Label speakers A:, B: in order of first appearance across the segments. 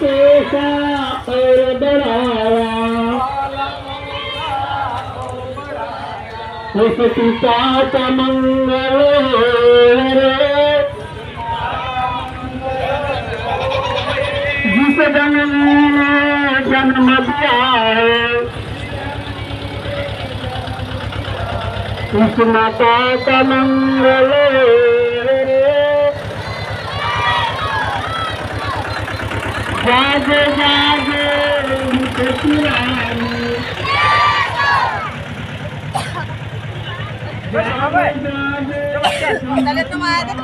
A: पेशा और बढ़ाया उस पिता का मंगल रे जिस जन्म जन्म दिया है उस माता का मंगल रे जाग जाग पुरानी
B: Dalit na mga ito,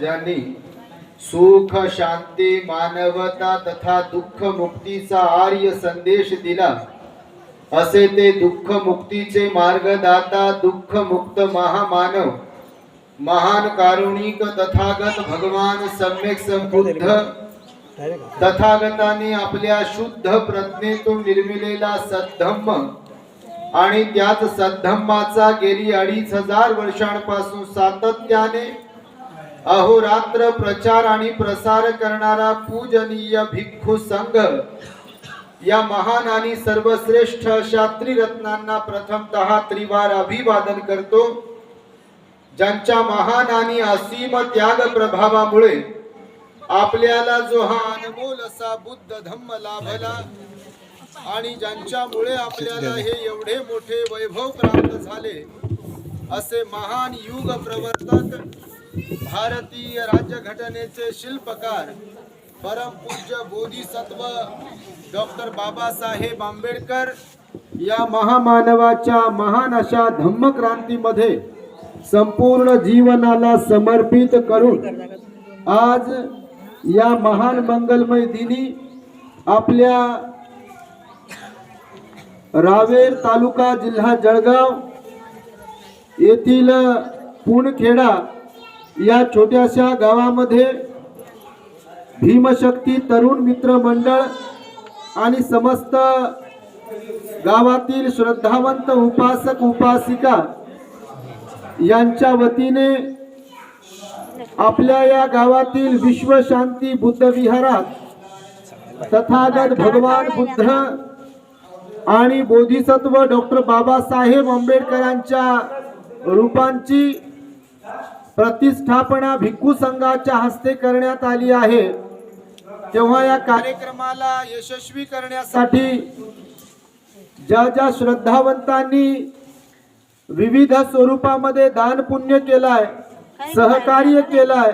C: ज्यांनी सुख शांती मानवता तथा दुःख मुक्तीचा आर्य संदेश दिला असे ते दुःख मुक्तीचे मार्गदाता दुःख मुक्त महामानव महान कारुणिक तथागत भगवान सम्यक संबुद्ध तथागताने आपल्या शुद्ध प्रज्ञेतून निर्मिलेला सद्धम्म आणि त्याच सद्धम्माचा गेली अडीच हजार वर्षांपासून सातत्याने अहोरात्र प्रचार आणि प्रसार करणारा पूजनीय भिक्खू संघ या महान आणि सर्वश्रेष्ठ अशा त्रिरत्नांना प्रथमतः त्रिवार अभिवादन करतो. ज्यांच्या महान आणि असीम त्याग प्रभावामुळे आपल्याला जो हा अनमोल असा बुद्ध धम्म लाभला. आणि ज्यांच्यामुळे आपल्याला हे एवढे मोठे वैभव प्राप्त झाले असे महान युग प्रवर्तक भारतीय राज्यघटनेचे शिल्पकार परमपूज्य बोधिसत्व डॉक्टर बाबासाहेब आंबेडकर या महामानवाच्या महान अशा धम्मक्रांतीमध्ये संपूर्ण जीवनाला समर्पित करून आज या महान मंगलमय दिनी आपल्या रावेर तालुका जिल्हा जळगाव येथील पुणखेडा या छोट्याशा गावामध्ये भीमशक्ती तरुण मित्र मंडळ आणि समस्त गावातील श्रद्धावंत उपासक उपासिका यांच्या वतीने आपल्या या गावातील विश्वशांती बुद्ध विहारात तथागत भगवान बुद्ध आणि बोधिसत्व डॉक्टर बाबासाहेब आंबेडकरांच्या रूपांची प्रतिष्ठापना भिक्खू संघाच्या हस्ते करण्यात आली आहे. तेव्हा या कार्यक्रमाला यशस्वी करण्यासाठी ज्या ज्या श्रद्धावंतांनी विविध स्वरूपामध्ये दान पुण्य केलाय सहकार्य केलाय.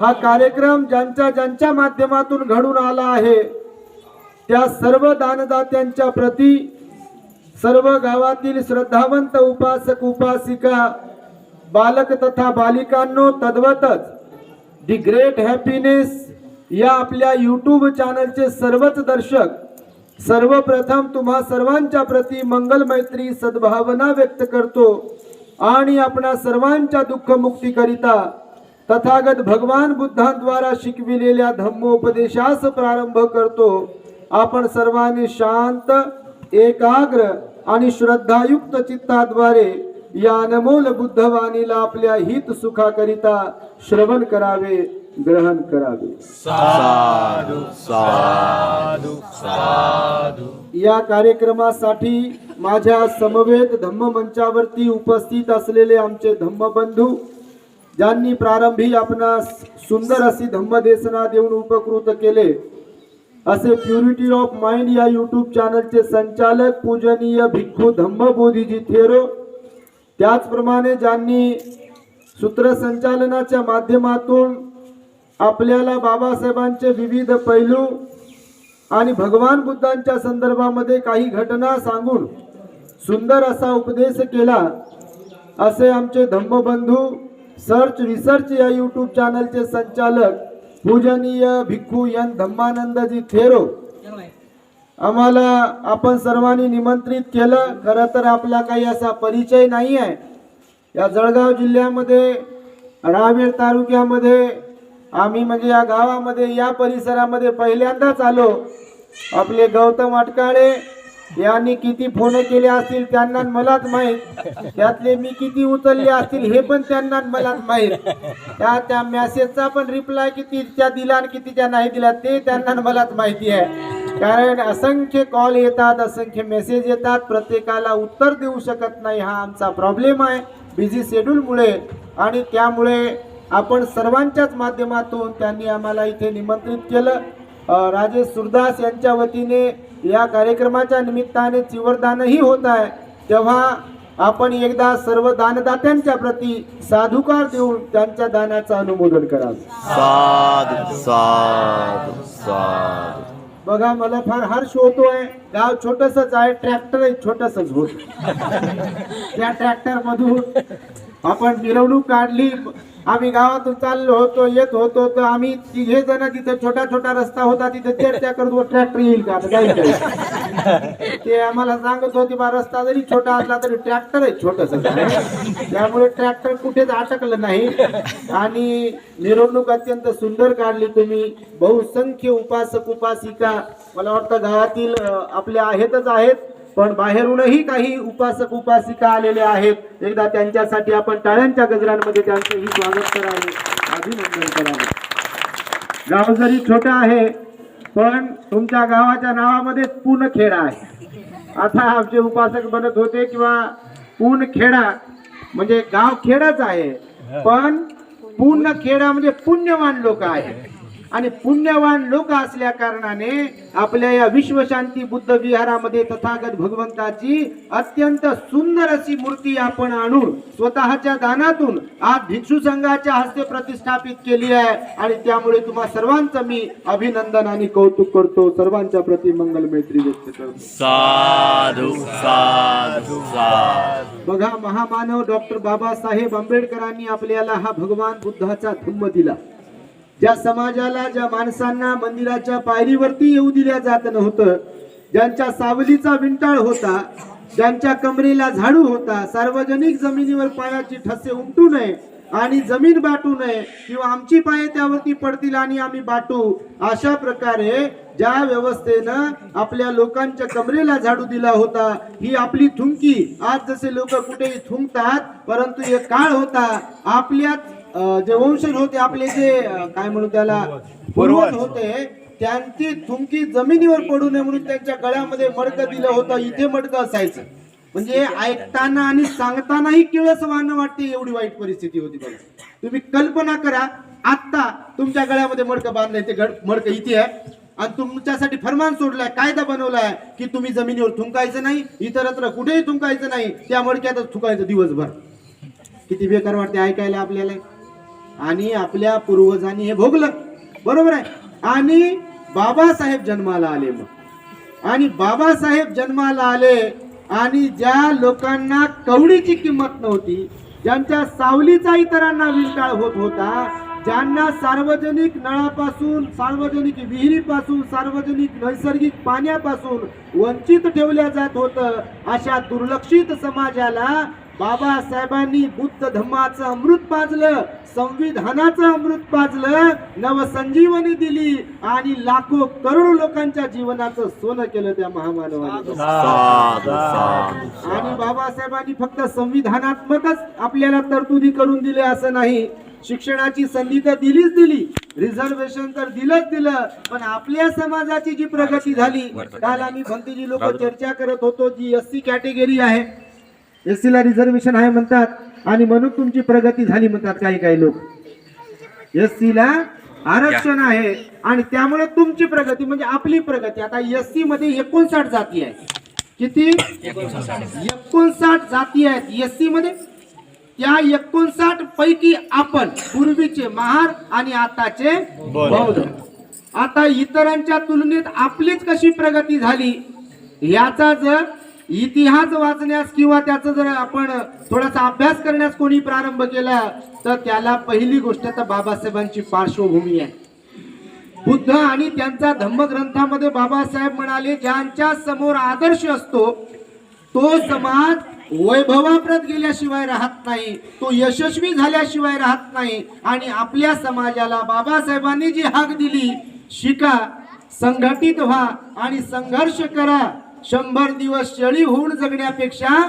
C: हा कार्यक्रम ज्यांच्या ज्यांच्या माध्यमातून घडून आला आहे त्या सर्व दानदात्यांच्या प्रती सर्व गावातील श्रद्धावंत उपासक उपासिका बालक तथा बालिकांनो तद्वतच दी ग्रेट हॅपीनेस या आपल्या यूट्यूब चॅनलचे सर्वच दर्शक सर्वप्रथम तुम्हा सर्वांच्या प्रती मंगल मैत्री सद्भावना व्यक्त करतो. आणि आपणा सर्वांच्या दुःखमुक्तीकरिता तथागत भगवान बुद्धांद्वारा शिकविलेल्या धम्मोपदेशास प्रारंभ करतो. आपण सर्वांनी शांत एकाग्र आणि श्रद्धायुक्त चित्ताद्वारे या अनमोल बुद्धवाणीला आपल्या हित सुखाकरिता श्रवण करावे ग्रहण करावे. या कार्यक्रमासाठी माझ्या समवेत धम्म मंचावरती उपस्थित असलेले आमचे धम्मबंधू ज्यांनी प्रारंभी आपणास सुंदर अशी धम्मदेशना देऊन उपकृत केले असे प्युरिटी ऑफ माइंड या युट्यूब चॅनलचे संचालक पूजनीय भिक्खू धम्म बोधीजी थेरो त्याचप्रमाणे ज्यांनी सूत्रसंचालनाच्या माध्यमातून आपल्याला बाबासाहेबांचे विविध पैलू आणि भगवान बुद्धांच्या संदर्भामध्ये काही घटना सांगून सुंदर असा उपदेश केला असे आमचे धम्मबंधू सर्च रिसर्च या यूट्यूब चॅनलचे संचालक पूजनीय भिक्खू यन धम्मानंदजी थेरो. आम्हाला आपण सर्वांनी निमंत्रित केलं खरं तर आपला काही असा परिचय नाही आहे या जळगाव जिल्ह्यामध्ये रावेर तालुक्यामध्ये आम्ही म्हणजे या गावामध्ये या परिसरामध्ये पहिल्यांदाच आलो. आपले गौतम अटकाळे यांनी किती फोन केले असतील त्यांना मलाच माहीत. त्यातले मी किती उचलले असतील हे पण त्यांना मलाच माहीत. त्या त्या मेसेजचा पण रिप्लाय किती त्या दिला आणि किती त्या नाही दिला ते त्यांना मलाच माहिती आहे. कारण असंख्य कॉल येतात असंख्य मेसेज येतात. प्रत्येकाला उत्तर देऊ शकत नाही हा आमचा प्रॉब्लेम आहे. बिझी शेड्यूलमुळे आणि त्यामुळे आपण सर्वांच्याच माध्यमातून त्यांनी आम्हाला इथे निमंत्रित केलं. राजेश सुरदास यांच्या वतीने या कार्यक्रमाच्या निमित्ताने चिवरदानही होत आहे. तेव्हा आपण एकदा सर्व दानदात्यांच्या प्रती साधुकार देऊन त्यांच्या दानाचं अनुमोदन करावं
D: साधू साधू साधू.
C: बघा मला फार हर्ष होतोय. गाव छोटसच आहे ट्रॅक्टर छोटसच होत. त्या ट्रॅक्टर मधून आपण मिरवणूक काढली. आम्ही गावातून चाललो होतो येत होतो तर आम्ही तिघे जण तिथे छोटा छोटा रस्ता होता तिथे चर्चा करतो ट्रॅक्टर येईल का? ते आम्हाला सांगत होते बा रस्ता जरी छोटा असला तरी ट्रॅक्टर आहे छोटस. त्यामुळे ट्रॅक्टर कुठेच अटकलं नाही. आणि मिरवणूक अत्यंत सुंदर काढली तुम्ही. बहुसंख्य उपासक उपासिका मला वाटतं गावातील आपल्या आहेतच आहेत. पण बाहेरूनही काही उपासक उपासिका आलेले आहेत. एकदा त्यांच्यासाठी आपण टाळ्यांच्या गजरांमध्ये त्यांचंही स्वागत करावे. अभिनंदन करावे. गाव जरी छोटं आहे पण तुमच्या गावाच्या नावामध्ये पूर्ण खेडा आहे. आता आमचे उपासक बनत होते किंवा पूर्ण खेडा म्हणजे गाव खेडाच आहे. पण पूर्ण खेडा म्हणजे पुण्यवान लोक आहेत. आणि पुण्यवान लोक असल्या कारणाने आपल्या या विश्वशांती बुद्ध विहारामध्ये तथागत भगवंताची अत्यंत सुंदर अशी मूर्ती आपण आणून स्वतःच्या दानातून आज भिक्षू संघाच्या हस्ते प्रतिष्ठापित केली आहे. आणि त्यामुळे तुम्हा सर्वांचं मी अभिनंदन आणि कौतुक करतो. सर्वांच्या प्रति मंगल मैत्री व्यक्त करतो.
D: साधू साधू साधू.
C: बघा महामानव डॉक्टर बाबासाहेब आंबेडकरांनी आपल्याला हा भगवान बुद्धाचा धम्म दिला. ज्या समाजाला ज्या माणसांना मंदिराच्या पायरीवरती येऊ दिल्या जात नव्हतं ज्यांच्या सावलीचा विंटाळ होता ज्यांच्या कमरेला झाडू होता सार्वजनिक जमिनीवर पायाची ठसे उमटू नये आणि जमीन बाटू नये किंवा आमची पाये त्यावरती पडतील आणि आम्ही बाटू अशा प्रकारे ज्या व्यवस्थेनं आपल्या लोकांच्या कमरेला झाडू दिला होता ही आपली थुंकी. आज जसे लोक कुठेही थुंकतात परंतु एक काळ होता आपल्याच जे वंशज होते आपले जे काय म्हणू त्याला पूर्वज होते त्यांची थुंकी जमिनीवर पडू नये म्हणून त्यांच्या गळ्यामध्ये मडकं दिलं होतं. इथे मडकं असायचं. म्हणजे ऐकताना आणि सांगतानाही किळस वाहन वाटते एवढी वाईट परिस्थिती होती बघा. तुम्ही कल्पना करा आत्ता तुमच्या गळ्यामध्ये मडकं बांधलंय ते गड मडकं इथे आहे. आणि तुमच्यासाठी फरमान सोडलाय कायदा बनवलाय की तुम्ही जमिनीवर थुंकायचं नाही इतरत्र कुठेही थुंकायचं नाही त्या मडक्यातच थुकायचं दिवसभर. किती बेकार वाटते ऐकायला आपल्याला. आणि आपल्या पूर्वजांनी हे भोगलं. बरोबर आहे? आणि बाबासाहेब जन्माला आले मग. आणि बाबासाहेब जन्माला आले आणि ज्या लोकांना कवडीची किंमत नव्हती ज्यांच्या सावलीचा इतरांना विस्ताळ होत होता ज्यांना सार्वजनिक नळापासून सार्वजनिक विहिरीपासून सार्वजनिक नैसर्गिक पाण्यापासून वंचित ठेवल्या जात होतं अशा दुर्लक्षित समाजाला बाबासाहेबांनी बुद्ध धम्माचं अमृत पाजलं संविधानाचं अमृत पाजलं नवसंजीवनी दिली आणि लाखो करोडो लोकांच्या जीवनाचं सोनं केलं त्या महामानवाने. आणि बाबासाहेबांनी फक्त संविधानात्मकच आपल्याला तरतुदी करून दिले असं नाही. शिक्षणाची संधी तर दिलीच दिली रिझर्वेशन तर दिलंच दिलं पण आपल्या समाजाची जी प्रगती झाली काल आम्ही भंतीजी लोक चर्चा करत होतो जी एस सी कॅटेगरी आहे एस ला रिझर्वेशन आहे म्हणतात आणि म्हणून तुमची प्रगती झाली म्हणतात काही काही लोक. एस ला आरक्षण आहे आणि त्यामुळे तुमची प्रगती म्हणजे आपली प्रगती. आता एस सी मध्ये एकोणसाठ जाती आहे किती? एकोणसाठ जाती आहेत एस सी मध्ये. त्या एकोणसाठ पैकी आपण पूर्वीचे महार आणि आताचे बौद्ध. आता इतरांच्या तुलनेत आपलीच कशी प्रगती झाली? याचा जर इतिहास वाचण्यास किंवा त्याचा जर आपण थोडासा अभ्यास करण्यास कोणी प्रारंभ केला तर त्याला पहिली गोष्ट तर बाबासाहेबांची पार्श्वभूमी आहे. बुद्ध आणि त्यांचा धम्मग्रंथामध्ये बाबासाहेब म्हणाले ज्यांच्या समोर आदर्श असतो तो समाज वैभवाप्रत गेल्याशिवाय राहत नाही तो यशस्वी झाल्याशिवाय राहत नाही आणि आपल्या समाजाला बाबासाहेबांनी जी हाक दिली शिका संघटित व्हा आणि संघर्ष करा. शंभर दिवस शेळी होऊन जगण्यापेक्षा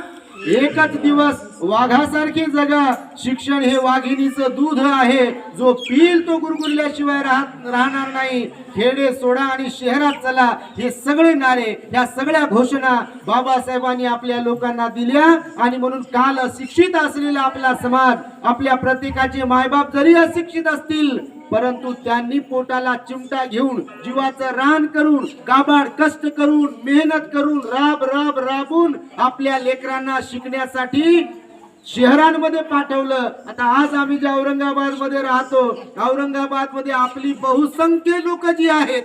C: एकच दिवस वाघासारखे जगा. शिक्षण हे वाघिणीचं दूध आहे. जो पील तो गुरगुरल्याशिवाय राहत राहणार नाही. खेडे सोडा आणि शहरात चला. हे सगळे नारे या सगळ्या घोषणा बाबासाहेबांनी आपल्या लोकांना दिल्या आणि म्हणून काल अशिक्षित असलेला आपला समाज आपल्या प्रत्येकाचे मायबाप जरी अशिक्षित असतील परंतु त्यांनी पोटाला चिमटा घेऊन जीवाचं रान करून काबाड कष्ट करून मेहनत करून राब राब राबून आपल्या लेकरांना शिकण्यासाठी शहरांमध्ये पाठवलं. आता आज आम्ही जे औरंगाबादमध्ये राहतो औरंगाबादमध्ये आपली बहुसंख्य लोक जी आहेत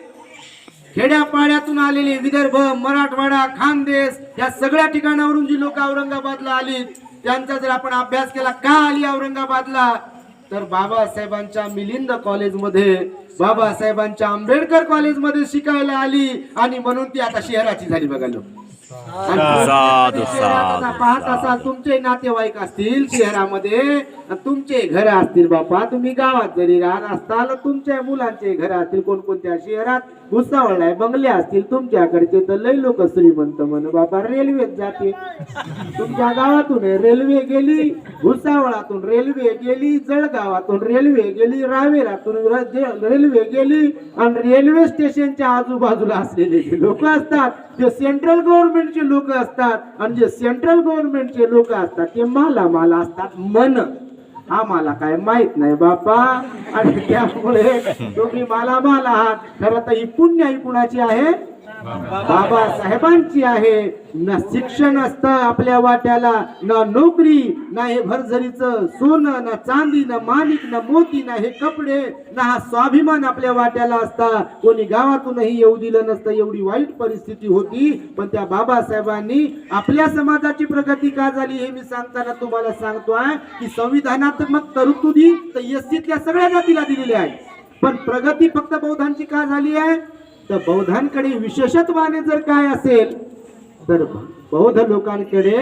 C: खेड्यापाड्यातून आलेली विदर्भ मराठवाडा खानदेश या सगळ्या ठिकाणावरून जी लोक औरंगाबादला आली त्यांचा जर आपण अभ्यास केला का आली औरंगाबादला? तर बाबासाहेबांच्या मिलिंद कॉलेजमध्ये बाबासाहेबांच्या आंबेडकर कॉलेजमध्ये शिकायला आली आणि म्हणून ती आता शहराची झाली बघा लोक. आणि
D: साधू,
C: शहरात आता
D: साधू,
C: पाहत असाल तुमचे नातेवाईक असतील शहरामध्ये तुमचे घर असतील बापा तुम्ही गावात जरी राहत असताल तुमच्या मुलांचे घर असतील कोणकोणत्या शहरात भुसावळला बंगले असतील तुमच्याकडचे तर लय लोक श्रीमंत म्हण. बाबा रेल्वेत जाते तुमच्या गावातून रेल्वे गेली भुसावळातून रेल्वे गेली जळगावातून रेल्वे गेली रावेरातून रेल्वे गेली आणि रेल्वे स्टेशनच्या आजूबाजूला असलेले जे लोक असतात ते सेंट्रल गव्हर्नमेंटचे लोक असतात आणि जे सेंट्रल गव्हर्नमेंटचे लोक असतात ते माला माला असतात मन आम्हाला काय माहीत नाही बापा आणि त्यामुळे तुम्ही मला माल. आहात खरं तर ही पुण्य ही कुणाची आहे? बाबासाहेबांची आहे. ना शिक्षण असतं आपल्या वाट्याला ना नोकरी ना हे भरझरीचं सोनं ना चांदी ना माणिक ना मोती ना हे कपडे ना हा स्वाभिमान आपल्या वाट्याला असता. कोणी गावातूनही येऊ दिलं नसतं एवढी वाईट परिस्थिती होती. पण त्या बाबासाहेबांनी आपल्या समाजाची प्रगती का झाली हे मी सांगताना तुम्हाला सांगतोय की संविधानात्मक तरतुदी तर एससीतल्या सगळ्या जातीला दिलेल्या आहेत. पण प्रगती फक्त बौद्धांची का झाली आहे? तर बौद्धांकडे विशेषत्वाने जर काय असेल तर बौद्ध लोकांकडे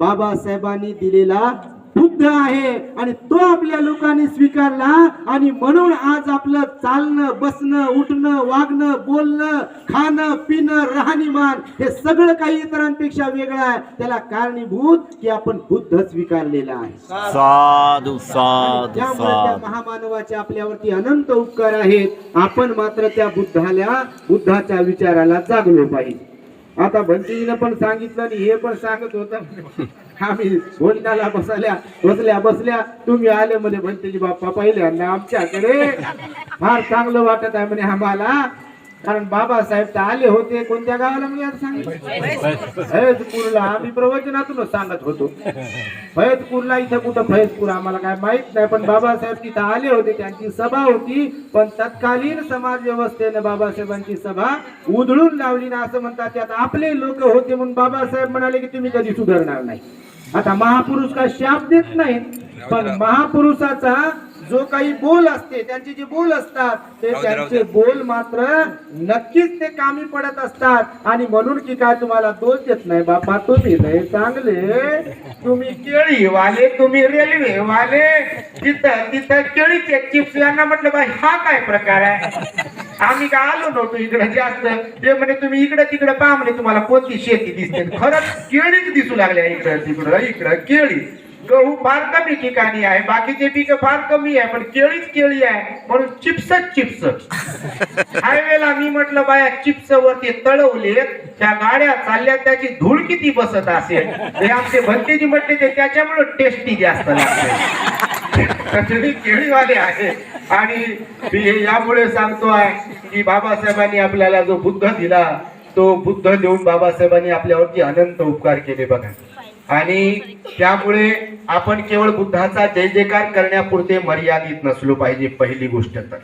C: बाबासाहेबांनी दिलेला बुद्ध आहे आणि तो आपल्या लोकांनी स्वीकारला आणि म्हणून आज आपलं चालणं बसणं उठणं वागणं बोलणं खाणं पिणं राहणीमान हे सगळं काही इतरांपेक्षा वेगळं आहे. त्याला कारणीभूत की आपण बुद्ध स्वीकारलेला आहे.
D: साधू साधू
C: त्यामुळे त्या
D: साधू.
C: महामानवाचे आपल्यावरती अनंत उपकार आहेत. आपण मात्र त्या बुद्धाला बुद्धाच्या विचाराला जागलो पाहिजे. आता भंतीजीनं पण सांगितलं आणि हे पण सांगत होत. आम्ही भोजनाला बसल्या बसल्या बसल्या तुम्ही आले म्हणे भंतीजी बाप्पा पहिल्यांदा आमच्याकडे. फार चांगलं वाटत आहे म्हणे आम्हाला. कारण बाबासाहेब तर आले होते कोणत्या गावाला मी आता सांगितलं फैजपूरला. आम्ही प्रवचनातूनच सांगत होतो. फैजपूरला इथं कुठं फैजपूर आम्हाला काय माहीत नाही पण बाबासाहेब तिथं आले होते त्यांची सभा होती. पण तत्कालीन समाज व्यवस्थेनं बाबासाहेबांची सभा उधळून लावली ना असं म्हणतात. त्यात आपले लोक होते म्हणून बाबासाहेब म्हणाले की तुम्ही कधी सुधारणार नाही. आता महापुरुष का शाप देत नाहीत पण महापुरुषाचा जो काही बोल असते त्यांचे जे बोल असतात ते त्यांचे बोल मात्र नक्कीच ते कामी पडत असतात. आणि म्हणून की काय तुम्हाला दोष देत नाही बापा तुम्ही लय चांगले. तुम्ही केळी वाले तुम्ही रेल्वे वाले तिथं तिथं केळीचे चिप्स यांना म्हटलं बाई हा काय प्रकार आहे? आम्ही काय आलो नव्हतो इकडे जास्त. ते म्हणे तुम्ही इकडे तिकडे पहा म्हणे तुम्हाला कोणती शेती दिसते. खरंच केळीच दिसू लागल्या इकडं तिकडं इकडं केळी. गहू फार कमी ठिकाणी आहे बाकीचे पिकं फार कमी आहे पण केळीच केळी आहे म्हणून चिप्सच चिप्स. हायवेला मी म्हटलं बाया चिप्स वरती तळवले त्या गाड्या चालल्या त्याची धूळ किती बसत असेल? ते आमचे भंतेजी म्हटले ते त्याच्यामुळे टेस्टी जास्त लागते. केळीवाले आहे. आणि मी हे यामुळे सांगतोय की बाबासाहेबांनी आपल्याला जो बुद्ध दिला तो बुद्ध देऊन बाबासाहेबांनी आपल्यावरती अनंत उपकार केले बघा. आणि त्यामुळे आपण केवळ बुद्धाचा जय जयकार करण्यापुरते मर्यादित नसलो पाहिजे पहिली गोष्ट तर.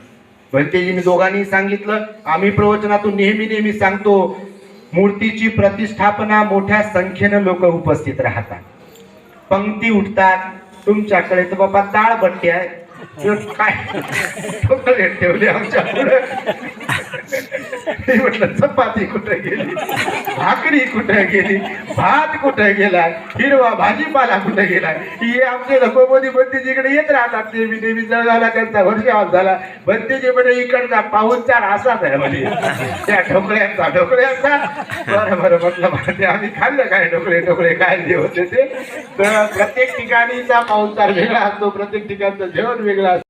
C: भंतेजींनी दोघांनी सांगितलं आम्ही प्रवचनातून नेहमी नेहमी सांगतो मूर्तीची प्रतिष्ठापना मोठ्या संख्येनं लोक उपस्थित राहतात. पंक्ती उठतात तुमच्याकडे तर बाबा ताळबट्टी आहे. काय? ठेवले आमच्या मी म्हटलं चपाती कुठे गेली? भाकरी कुठे गेली? भात कुठे गेला? हिरवा भाजीपाला कुठे गेला? हे आमचे लोक मोदी बंदीजीकडे येत राहतात. नेहमी नेहमी जळगावला त्यांचा वर्षाव झाला. बंदीजी म्हणे इकडचा पाहुणचार असाच आहे म्हणजे त्या ढोकळ्यांचा ढोकळ्यांचा. बरं बरं म्हटलं बरं आम्ही खाल्लं काय? ढोकळे ढोकळे काय जे होते ते? तर प्रत्येक ठिकाणीचा पाहुणचार वेगळा असतो प्रत्येक ठिकाणचं जेवण वेगळं असतं.